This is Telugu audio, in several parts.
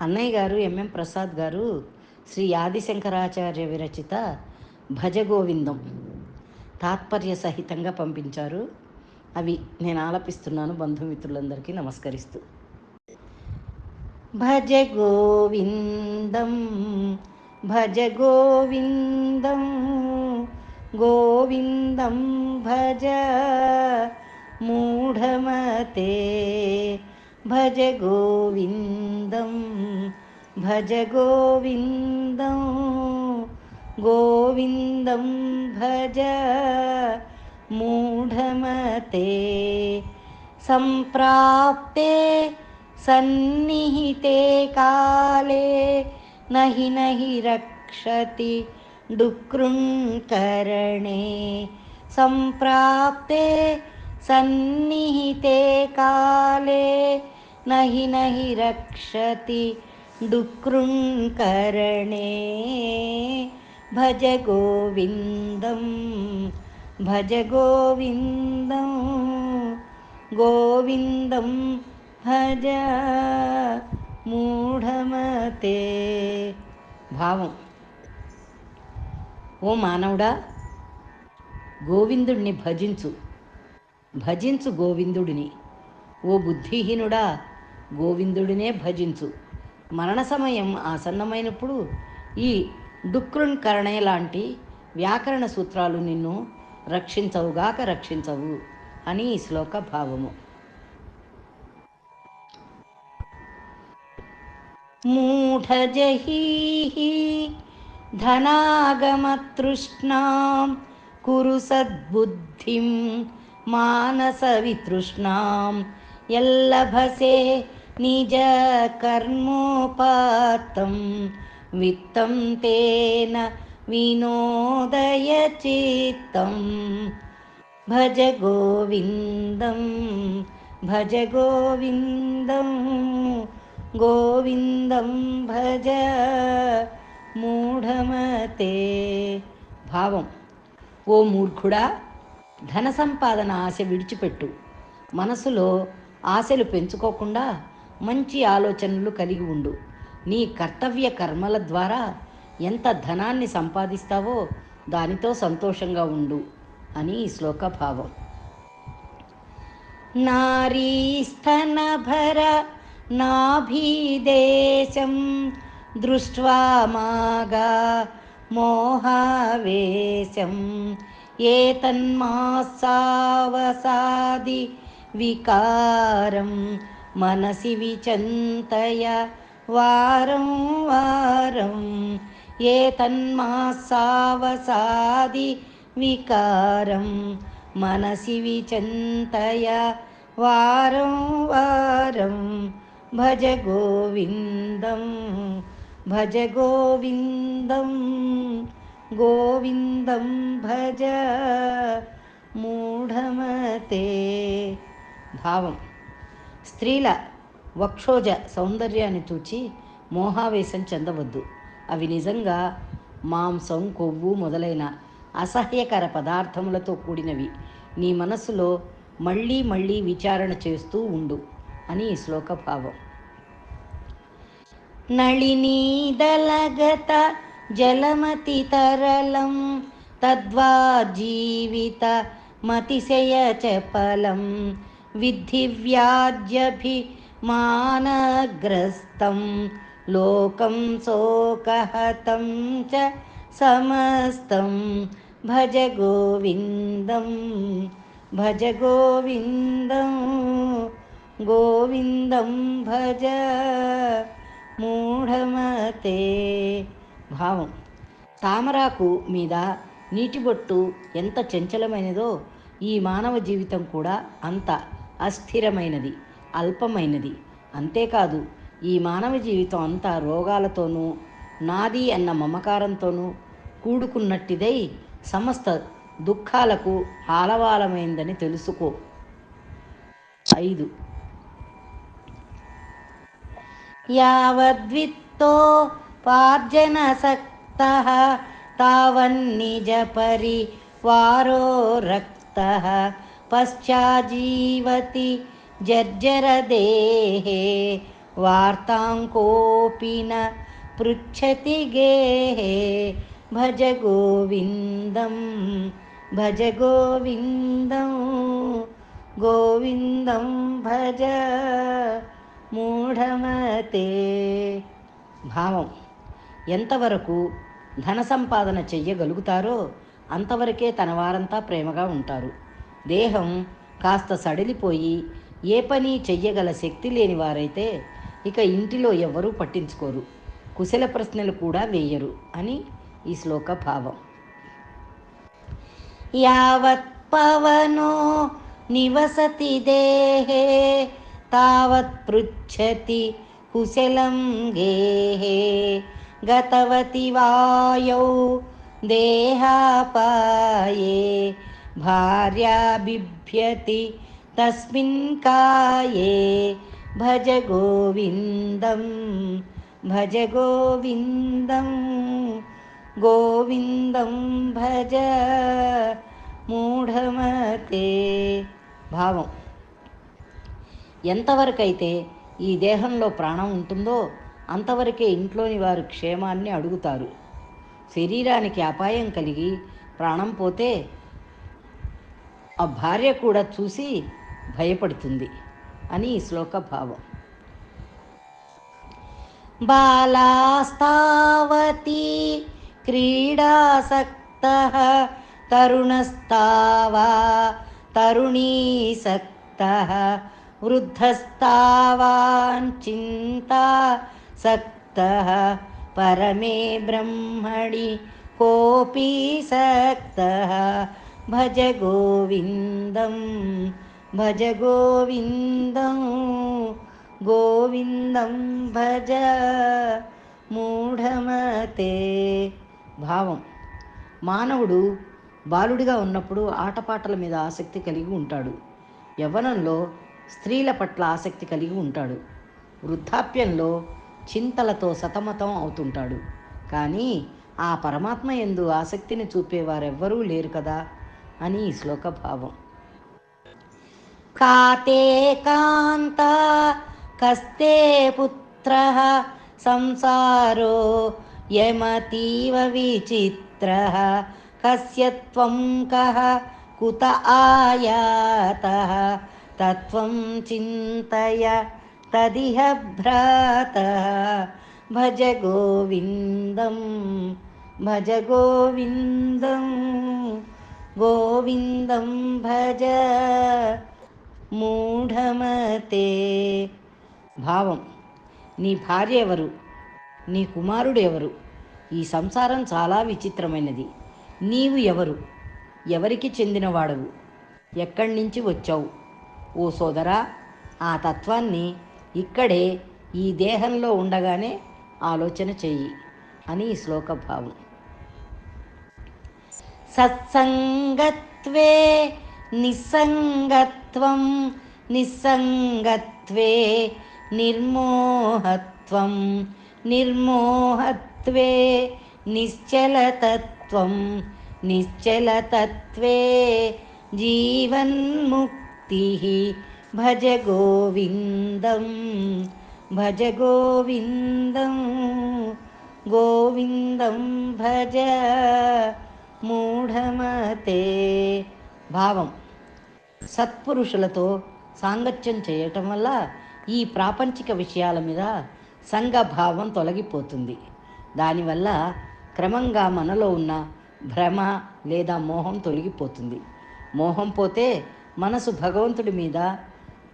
అన్నయ్య గారు ఎంఎం ప్రసాద్ గారు శ్రీ ఆదిశంకరాచార్య విరచిత భజగోవిందం తాత్పర్య సహితంగా పంపించారు. అవి నేను ఆలపిస్తున్నాను బంధుమిత్రులందరికీ నమస్కరిస్తూ. భజ గోవిందం భజ గోవిందం గోవిందం భజ మూఢమతే भज गोविन्दं भज गोविन्दं गोविन्दं भज मूढमते सम्प्राप्ते सन्निहिते काले नहि नहि रक्षति डुकृङ्करणे सम्प्राप्ते सन्निहिते काले నహి నహి రక్షతి డుకృంకరణే భజ గోవిందం భజ గోవిందం గోవిందం భజ మూఢమతే. భావం. ఓ మానవుడా గోవిందుడిని భజించు. భజించు గోవిందుడిని. ఓ బుద్ధిహీనుడా గోవిందుడినే భజించు. మరణ సమయం ఆసన్నమైనప్పుడు ఈ డుక్రుణ్కరణే లాంటి వ్యాకరణ సూత్రాలు నిన్ను రక్షించవుగాక రక్షించవు అని ఈ శ్లోక భావము. మూఢజహీహి ధనాగమతృష్ణాం కురు సద్బుద్ధిం మానసవితృష్ణాం ఎల్లభసే నిజ కర్మోపాతం విత్తం తేన వినోదయ చిత్తం భజ గోవిందం భజ గోవిందం గోవిందం భజ మూఢమతే. భావం. ఓ మూర్ఖుడా ధన సంపాదన ఆశ విడిచిపెట్టు. మనసులో ఆశలు పెంచుకోకుండా మంచి ఆలోచనలు కలిగి ఉండు. నీ కర్తవ్య కర్మల ద్వారా ఎంత ధనాన్ని సంపాదిస్తావో దానితో సంతోషంగా ఉండు అని ఈ శ్లోక భావం నారీస్థనభర నాభీదేశం దృష్ట్వా మాగా మోహావేశం. ఏతన్మాసావసాది వికారం मनसि विचिन्तया वारं वारं ये तन्मासावसादिविकारं मनसि विचन्तया वारं वारं भज गोविन्दं भज गोविन्दं गोविन्दं भज मूढमते। भावम्। స్త్రీల వక్షోజ సౌందర్యాన్ని చూచి మోహావేశం చెందవద్దు. అవి నిజంగా మాంసం కొవ్వు మొదలైన అసహ్యకర పదార్థములతో కూడినవి. నీ మనసులో మళ్ళీ మళ్ళీ విచారణ చేస్తూ ఉండు అని ఈ శ్లోక భావం నళినీదలగత జలమతి తరలం తద్వా జీవిత మతిశయ చపలం విద్ధి లోకం శోకహతం చ సమస్తం భజ గోవిందం భజ గోవిందం గోవిందం భజ మూఢమతే భావం తామరాకు మీద నీటిబొట్టు ఎంత చంచలమైనదో ఈ మానవ జీవితం కూడా అంత అస్థిరమైనది అల్పమైనది. అంతేకాదు ఈ మానవ జీవితం అంతా రోగాలతోనూ నాది అన్న మమకారంతోనూ కూడుకున్నట్టిదై సమస్త దుఃఖాలకు ఆలవాలమైందని తెలుసుకో. ఐదు. యావద్విత్తో పార్జనసక్త తావన్నిజ పరివారో రక్త పశ్చాజీవతి జర్జరదేహే वार्ताङ्कोऽपि न पृच्छति गेहे भज गोविन्दं भज गोविन्दं गोविन्दं भज మూఢమతే భావం ఎంతవరకు ధన సంపాదన చెయ్యగలుగుతారో అంతవరకే తన వారంతా ప్రేమగా ఉంటారు దేహం కాస్త సడిలిపోయి ఏ పని చెయ్యగల శక్తి లేని వారైతే ఇక ఇంటిలో ఎవ్వరూ పట్టించుకోరు. కుశల ప్రశ్నలు కూడా వేయరు అని ఈ శ్లోక భావం. యావత్ పవనో నివసతి దేహే తావత్ పృచ్చతి కుశలం గేహే. గతవతి వాయౌ దేహాపాయే భార్యాబిభ్యతి తస్మిన్ కాయే భజ గోవిందం భజ గోవిందం గోవిందం భజ మూఢమతే భావం ఎంతవరకైతే ఈ దేహంలో ప్రాణం ఉంటుందో అంతవరకే ఇంట్లోని వారు క్షేమాన్ని అడుగుతారు. శరీరానికి అపాయం కలిగి ప్రాణం పోతే ఆ భార్య కూడా చూసి భయపడుతుంది అని ఈ శ్లోక భావం. బాలాస్తావతి క్రీడాసక్త తరుణస్తావా తరుణీసక్త వృద్ధస్తావాన్ చింతా సక్త పరమే బ్రహ్మణి కోపి సక్త భజ గోవిందం భజ గోవిందం గోవిందం భజ మూఢమతే. భావం. మానవుడు బాలుడిగా ఉన్నప్పుడు ఆటపాటల మీద ఆసక్తి కలిగి ఉంటాడు. యవ్వనంలో స్త్రీల పట్ల ఆసక్తి కలిగి ఉంటాడు. వృద్ధాప్యంలో చింతలతో సతమతం అవుతుంటాడు. కానీ ఆ పరమాత్మ ఎందు ఆసక్తిని చూపేవారెవ్వరూ లేరు కదా. అని ఈ శ్లోక భావం కాతే కాంత కస్తే పుత్ర సంసారో యమతీవ విచిత్ర కస్య త్వం కః కుత ఆయాత తత్వం చింతయ తదిహ భ్రాత భజ గోవిందం భజ గోవిందం గోవిందం భజ మూఢమతే. భావం నీ భార్య ఎవరు? నీ కుమారుడు ఎవరు? ఈ సంసారం చాలా విచిత్రమైనది. నీవు ఎవరు? ఎవరికి చెందినవాడవు? ఎక్కడి నుంచి వచ్చావు? ఓ సోదరా ఆ తత్వాన్ని ఇక్కడే ఈ దేహంలో ఉండగానే ఆలోచన చెయ్యి అని ఈ శ్లోక భావం. सत्सङ्गत्वे निस्सङ्गत्वं निस्सङ्गत्वे निर्मोहत्वं निर्मोहत्वे निश्चलतत्वं निश्चलतत्वे जीवन्मुक्तिः भज गोविन्दं भज गोविन्दं गोविन्दं भज। మూఢమతే. భావం. సత్పురుషులతో సాంగత్యం చేయటం వల్ల ఈ ప్రాపంచిక విషయాల మీద సంఘభావం తొలగిపోతుంది. దానివల్ల క్రమంగా మనలో ఉన్న భ్రమ లేదా మోహం తొలగిపోతుంది. మోహం పోతే మనసు భగవంతుడి మీద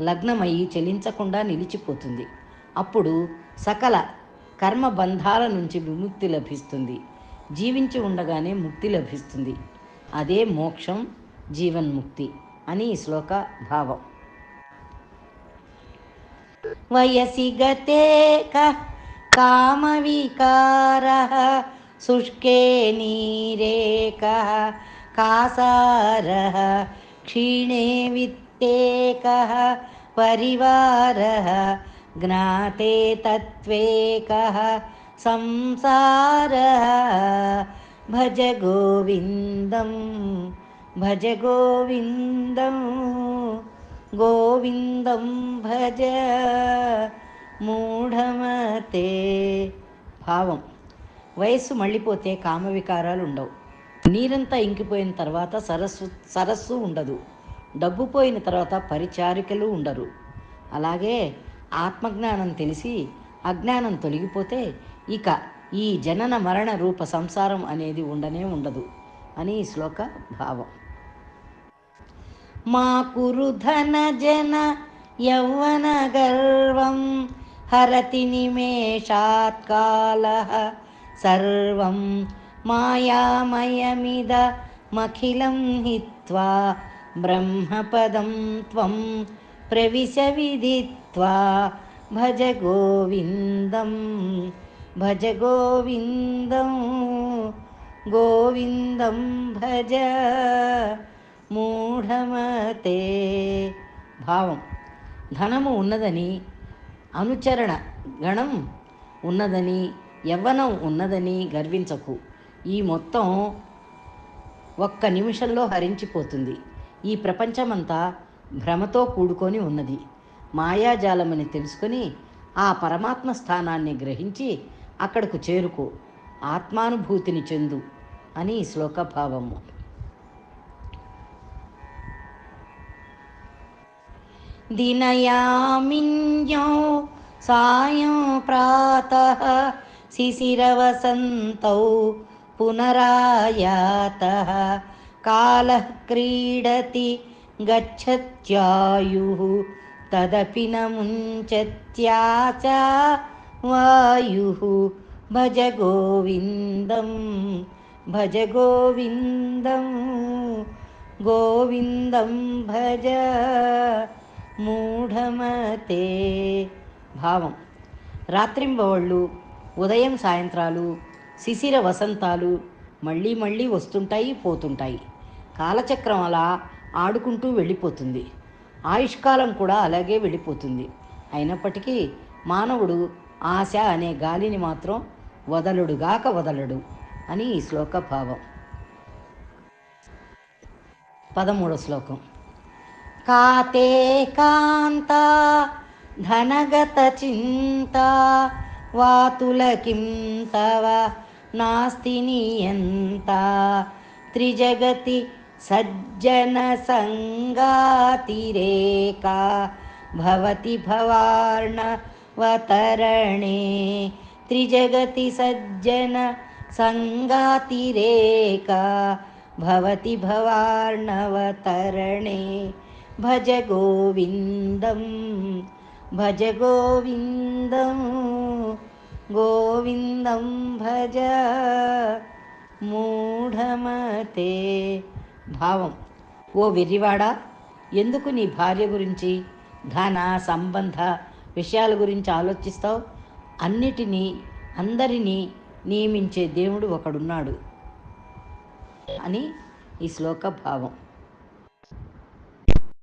లగ్నమయ్యి చెలించకుండా నిలిచిపోతుంది. అప్పుడు సకల కర్మ బంధాల నుంచి విముక్తి లభిస్తుంది. జీవించి ఉండగానే ముక్తి లభిస్తుంది. అదే మోక్షం జీవన్ముక్తి అని ఈ శ్లోక భావం. వయసి గతే కः కామవికారः శుష్కే నీరేక కాసార కాసారः క్షీణే విత్తేక పరివార జ్ఞాతే తత్వేక సంసార భజ గోవిందం భజ గోవిందం గోవిందం భజ మూఢమతే భావం. వయస్సు మళ్ళీపోతే కామవికారాలు ఉండవు. నీరంతా ఇంకిపోయిన తర్వాత సరస్సు సరస్సు ఉండదు. డబ్బు పోయిన తర్వాత పరిచారికలు ఉండరు. అలాగే ఆత్మజ్ఞానం తెలిసి అజ్ఞానం తొలగిపోతే ఇక ఈ జనన మరణ రూప సంసారం అనేది ఉండనే ఉండదు అని ఈ శ్లోక భావం. మా కురుధన జన యౌవన గర్వం హరతి నిమేషాత్కాల సర్వం మాయామయమిద మఖిలం హిత్వా బ్రహ్మపదం త్వం ప్రవిశ విదిత్వా భజ గోవిందం భజ గోవిందం గోవిందం భజ మూఢమతే. భావం ధనము ఉన్నదని అనుచరణ గణం ఉన్నదని యవ్వనం ఉన్నదని గర్వించకు. ఈ మొత్తం ఒక్క నిమిషంలో హరించిపోతుంది. ఈ ప్రపంచమంతా భ్రమతో కూడుకొని ఉన్నది. మాయాజాలమని తెలుసుకొని ఆ పరమాత్మ స్థానాన్ని గ్రహించి అక్కడకు చేరుకో ఆత్మానుభూతిని చెందు అని ఈ శ్లోక భావము दिनयामिन्यो सायं प्रातः शिशिरवसन्तौ पुनरायातः कालः क्रीडति गच्छत्यायुः तदपि न मुञ्चत्याचा वायुः भज गोविन्दं भज गोविन्दं गोविन्दं भज మూఢమతే భావం రాత్రింబవళ్ళు ఉదయం సాయంత్రాలు శిశిర వసంతాలు మళ్ళీ మళ్ళీ వస్తుంటాయి పోతుంటాయి కాలచక్రం అలా ఆడుకుంటూ వెళ్ళిపోతుంది ఆయుష్కాలం కూడా అలాగే వెళ్ళిపోతుంది. అయినప్పటికీ మానవుడు ఆశ అనే గాలిని మాత్రం వదలుడుగాక వదలడు అని ఈ శ్లోక భావం. పదమూడో శ్లోకం. కాతే కాంతా ధనగతచింతా వాతులకిం తవ నాస్తి ఎంత త్రిజగతి सज्जनसङ्गातिरेका भवति भवार्णवतरणे त्रिजगति सज्जन सङ्गातिरेका भवति भवार्णवतरणे भज गोविन्दं भज गोविन्दं गोविन्दं भज मूढमते। భావం. ఓ వెర్రివాడా ఎందుకు నీ భార్య గురించి ధన సంబంధ విషయాల గురించి ఆలోచిస్తావు? అన్నిటినీ అందరినీ నియమించే దేవుడు ఒకడున్నాడు అని ఈ శ్లోక భావం.